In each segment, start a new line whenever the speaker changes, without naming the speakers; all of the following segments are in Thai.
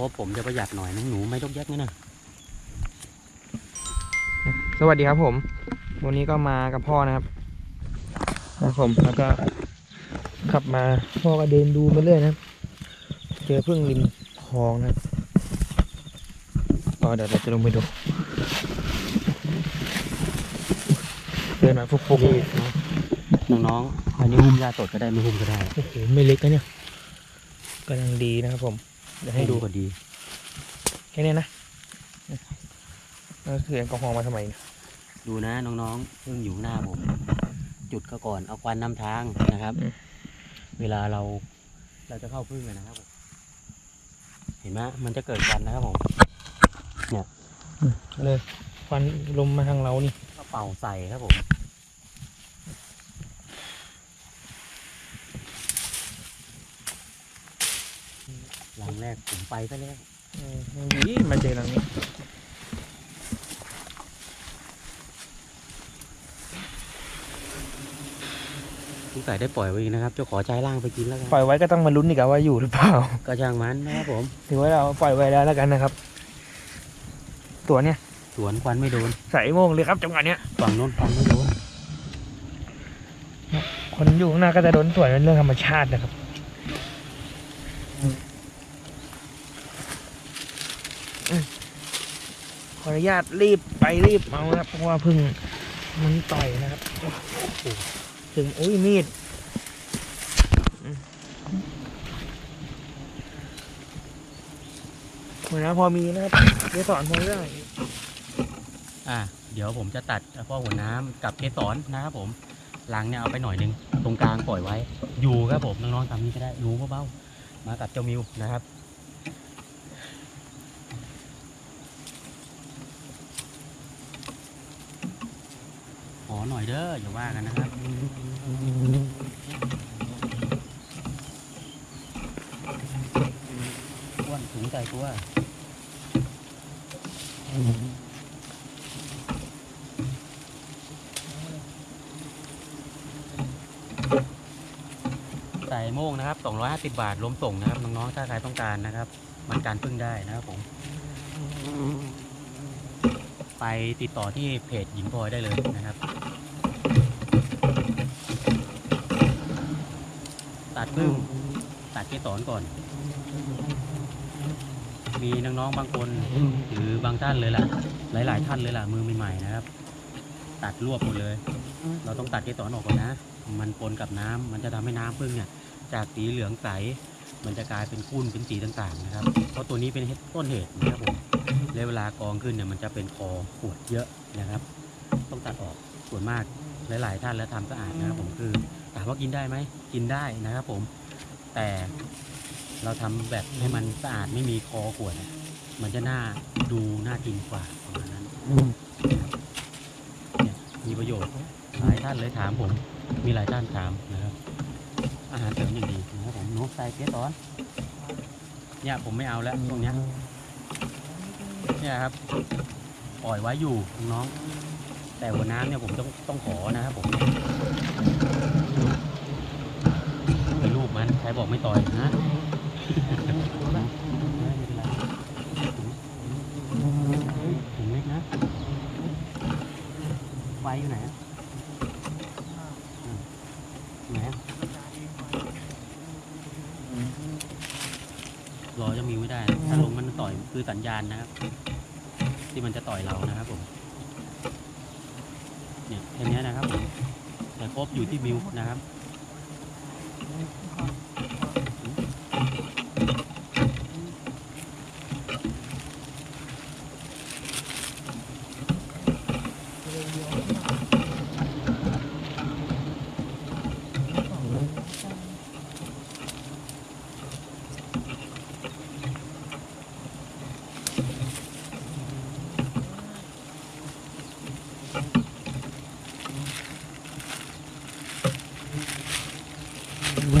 ครบผมจะประหยัดหน่อยนะหนูไม่ต้องแยกนี่นะ
สวัสดีครับผม วันนี้ก็มากับพ่อนะครับนะครับผมแล้วก็ขับมาพ่อก็เดินดูมาเรื่อยนะครับ เจอพึ่งริมคลองนะครับก็เดี๋ยวเราจะลงไปดูเดินมาฟุกฟุก
นี่นะน้องๆอันนี้หุ้มยาสดก็ได้ไม่หุ้มก็ได้
โอ้โหไม่เล็กนะเนี่ยกำลังดีนะครับผม เดี๋ยวให้ดู
ก็ดี
แค่นี้นะแล้วถือแอลกอฮอล์มาทำไมเนี่ย
ดูนะน้องๆเพิ่งอยู่ข้างหน้าผม จุดก็ก่อนเอาควันนำทางนะครับ เวลาเราเราจะเข้าพึ่งเลยนะครับผมเห็นไหมมันจะเกิดควันนะครับผม
เลยควันลมมาทางเรานี่
ก็เป่าใส่ครับผม หลังแรกผมไปซะแล้ว
อืมยังดีมาเจอหลังนี้
สงสัยได้ปล่อยไว้อีกนะครับเจ้าขอใจล่างไปกินแล้วกัน
ปล่อยไว้ก็ต้องมาลุ้นอีกอะว่าอยู่หรือเปล่า
ก็ช่างมันนะครับผม
ถือว่าเราปล่อยไว้แล้วแล้วกันนะครับ ตัวเนี้ย
สวนควันไม่โดน
ใส่โมงเลยครับจังหวะเนี้ย
ฝั่งโน้นควันไม่โดน
คนอยู่ข้างหน้าก็จะโดนสวนเป็นเรื่องธรรมชาตินะครับอืมข ออนุญาตรีบไปรีบเอาครับเพราะว่าพึ่งมันต่อยนะครับถึงอุ้ยมีดเหมือนนะพอมีนะครับเดี๋ยวสอนพอได้
อะเดี๋ยวผมจะตัดพ่อหัวน้ำกับเกสรนะครับผมหลังเนี่ยเอาไปหน่อยหนึงตรงกลางปล่อยไว้ อยู่ครับผมน้องๆทำนี้ก็ได้รู้เบาๆมากับเจ้ามิวนะครับ อหน่อยเด้ออย่าว่ากันนะครับอ้วนถุงใส่ตัวใส่โม่งนะครับ 250 บาทรวมส่งนะครับ น้องๆ ถ้าใครต้องการนะครับ มันการพึ่งได้นะครับผม ไปติดต่อที่เพจหญิงพลอยได้เลยนะครับ ตัดพึ่งตัดเกสรก่อน มีน้องๆบางคนหรือบางท่านเลยล่ะ หลาย ๆ ท่านเลยล่ะมือใหม่ๆนะครับ ตัดรวบหมดเลย เราต้องตัดเกสรออกก่อนนะ มันปนกับน้ำมันจะทำให้น้ำพึ่งเนี่ยจากสีเหลืองใสมันจะกลายเป็นขุ่นเป็นสีต่างๆนะครับ เพราะตัวนี้เป็นต้นเหตุนะครับผม แล้วเวลากองขึ้นเนี่ยมันจะเป็นคอขวดเยอะนะครับ ต้องตัดออกส่วนมากหลาย ๆ ท่านแล้วทำสะอาดนะครับผมคือถามว่ากินได้ไหมกินได้นะครับผม แต่เราทำแบบให้มันสะอาดไม่มีคอขวดอะมันจะน่าดูน่ากินกว่าประมาณนั้นเนี่ยมีประโยชน์หลายท่านเลยถามผม มีหลายท่านถามนะครับ อาหารเสริมอย่างดีนะครับผมหนูใส่เกสรเนี่ยผมไม่เอาแล้วตรงเนี้ย เนี่ยครับปล่อยไว้อยู่น้อง แต่หัวน้ำเนี่ยผมต้องต้องขอนะครับผมเป็นรูปมันใครบอกไม่ต่อยนะ ไม่เป็นไรถุงเล็กนะ ไฟอยู่ไหนอะอืมไหนอะ รอจะมีไม่ได้ ถ้าลงมันต่อยคือสัญญาณนะครับ ที่มันจะต่อยเรานะครับผม เนี่ยแค่นี้นะครับผมแต่ครบอยู่ที่มิวนะครับ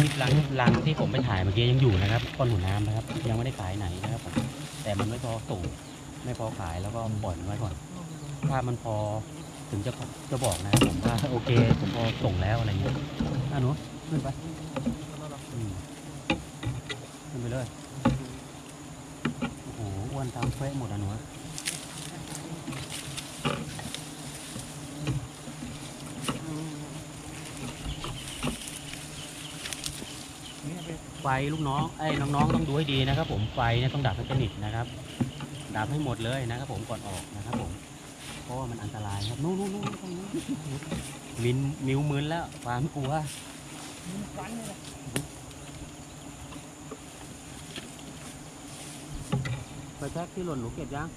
ห ลังลังที่ผมไปถ่ายเมื่อกี้ยังอยู่นะครับก้อนหัวน้ำนะครับ ยังไม่ได้ขายไหนนะครับผมแต่มันไม่พอส่งไม่พอขายแล้วก็ปล่อยมันไว้ก่อน ถ้ามันพอถึงจะจะบอกนะผมว่าโอเค ผมพอส่งแล้วอะไรเงี้ยอะหนูขึ้นไปอืมขึ้นไปเลยโอ้โหอวนทำเฟะหมดอะหนู ไฟลูกน้องไอ้น้องๆต้องดูให้ดีนะครับ ผมไฟเนี่ยต้องดับให้สนิทนะครับ ดับให้หมดเลยนะครับ ผมก่อนออกนะครับ ผมเพราะว่ามันอันตรายครับนู้นนู้นนู้นตรงนู้นมินมิวมึนแล้วความกลัวไปแท็กที่หล่นหนูเก็บยัง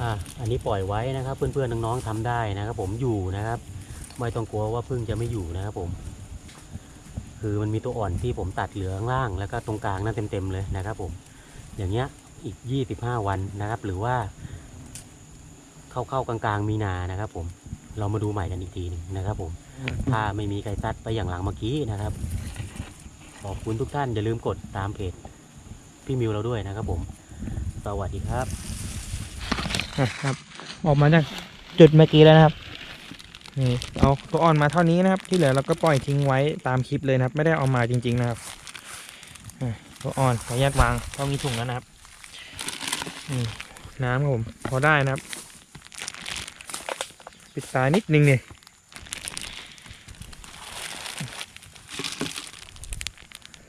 อ่าอันนี้ปล่อยไว้นะครับ เพื่อนๆน้องๆทำได้นะครับ ผมอยู่นะครับ ไม่ต้องกลัวว่าพึ่งจะไม่อยู่นะครับผม คือมันมีตัวอ่อนที่ผมตัดเหลือข้างล่าง แล้วก็ตรงกลางนั่นเต็มๆเลยนะครับผม อย่างเงี้ยอีก 25 วันนะครับ หรือว่า เข้าๆกลางๆมีนานะครับผม เรามาดูใหม่กันอีกทีหนึงนะครับผม ถ้าไม่มีใครซัดไปอย่างหลังเมื่อกี้นะครับ ขอบคุณทุกท่านอย่าลืมกดตามเพจพี่มิวเราด้วยนะครับผม สวัสดีครับ
นะครับ ออกมาจากจุดเมื่อกี้แล้วนะครับ นี่เอาตัวอ่อนมาเท่านี้นะครับ ที่เหลือเราก็ปล่อยทิ้งไว้ตามคลิปเลยนะครับ ไม่ได้เอามาจริง ๆ นะครับตัวอ่อนขออนุญาตวางต้องมีถุงแล้วนะครับนี่น้ำครับผมพอได้นะครับ ปิดตานิดนึงเนี่ย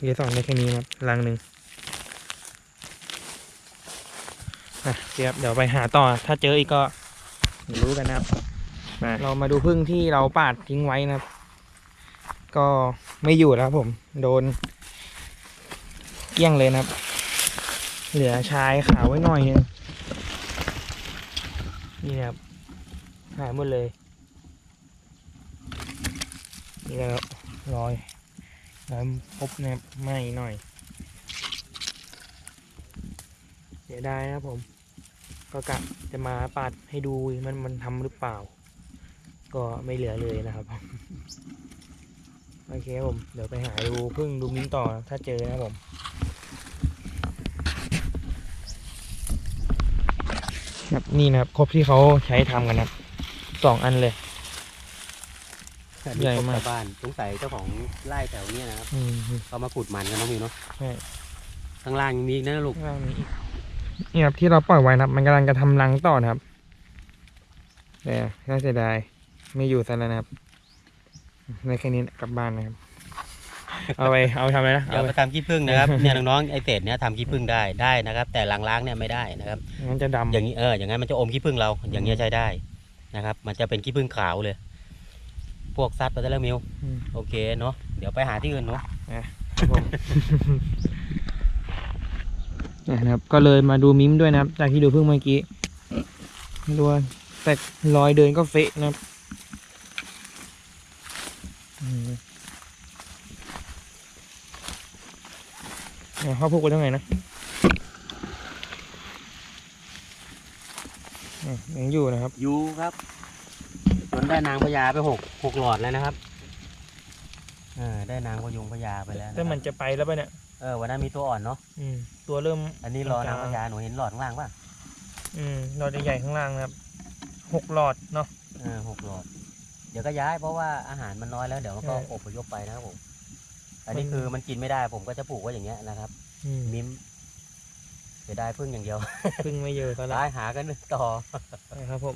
เยสอนได้แค่นี้ครับลังหนึ่งอะเดี๋ยวเดี๋ยวไปหาต่อ ถ้าเจออีกก็รู้กันนะครับ มาเรามาดูพึ่งที่เราปาดทิ้งไว้นะครับ ก็ไม่อยู่แล้วครับผม โดน เกี้ยงเลยนะครับ เหลือชายขาวไว้หน่อยนึงนี่นะครับหายหมดเลย นี่แล้วรอยแล้วพบนะครับไม้หน่อยเสียดายนะครับผม ก็กะจะมาปาดให้ดูมันมันทำหรือเปล่า ก็ไม่เหลือเลยนะครับ โอเคครับผม เดี๋ยวไปหาดูพึ่งดูมิ้นต่อถ้าเจอนะครับผมครับนี่นะครับครบที่เขาใช้ทำกันนะครับสองอันเลย
อันนี้
ใหญ่
พบ
มาก
ชาวบ้านสงสัยเจ้าของไร่แถวเนี้ยนะครับ
อืม
เขามาขุดมันกันน้องมิวเนาะ
ใช่
ข้างล่างยังมีอีกนะลูก
ข้างล่างมีอีกนี่ครับที่เราปล่อยไว้นะครับ มันกำลังจะทำรังต่อนะครับแต่น่าเสียดาย ไม่อยู่ซะแล้วนะครับในแค่นี้กลับบ้านนะครับ เอาไปเอาไปทำอะไรนะ
เดี๋ย
เอา
ว
ไป
ไปทำขี้ผึ้งนะครับ เนี่ยน้องๆไอเศษเนี่ยทำขี้ผึ้งได้ได้นะครับ แต่ล้างๆเนี่ยไม่ได้นะครับ
งั้นจะดำ
อย่างนี้เอออย่างนั้นมันจะอมขี้ผึ้งเราอย่างเงี้ยใช้ได้นะครับ มันจะเป็นขี้ผึ้งขาวเลย พวกซัดไปได้แล้วมิว
อืม
โอเคเนาะเดี๋ยวไปหาที่อื่นเนาะ
ครับผม นะครับ ก็เลยมาดูมิมด้วยนะครับ จากที่ดูเพิ่งเมื่อกี้ดูว่าแต่รอยเดินก็เฟะนะครับอืม เนี่ยเขาพูดกันยังไงนะอะยังอยู่นะครับ
ยูครับจนได้นางพญาไปหกหกหลอดแล้วนะครับเออได้นางพยุงพญาไปแล้วนะค
แต่
รับ
มันจะไปแล้วปะเนี่ย
เออวันนั้นมีตัวอ่อนเนาะ
อืมตัวเริ่ม
อันนี้รอนาง
ก
พ
ลาง
ญาหนูเห็นหลอดข้างล่างป่ะ
อืมหลอดใหญ่ๆข้างล่างนะครับหกหลอดเนาะ
เออหกหลอด เดี๋ยวก็ย้ายเพราะว่าอาหารมันน้อยแล้วเดี๋ยวมันก็
ใช่
อพยพไปนะครับผมอันนี้
มัน
คือมันกินไม่ได้ผมก็จะปลูกไว้อย่างเงี้ยนะครับ
อืม
มิมเสียดายพึ่งอย่างเดียว
พึ่งไม่เยอะก็แล้ว
ร้ายหากันต่อ
นะครับผม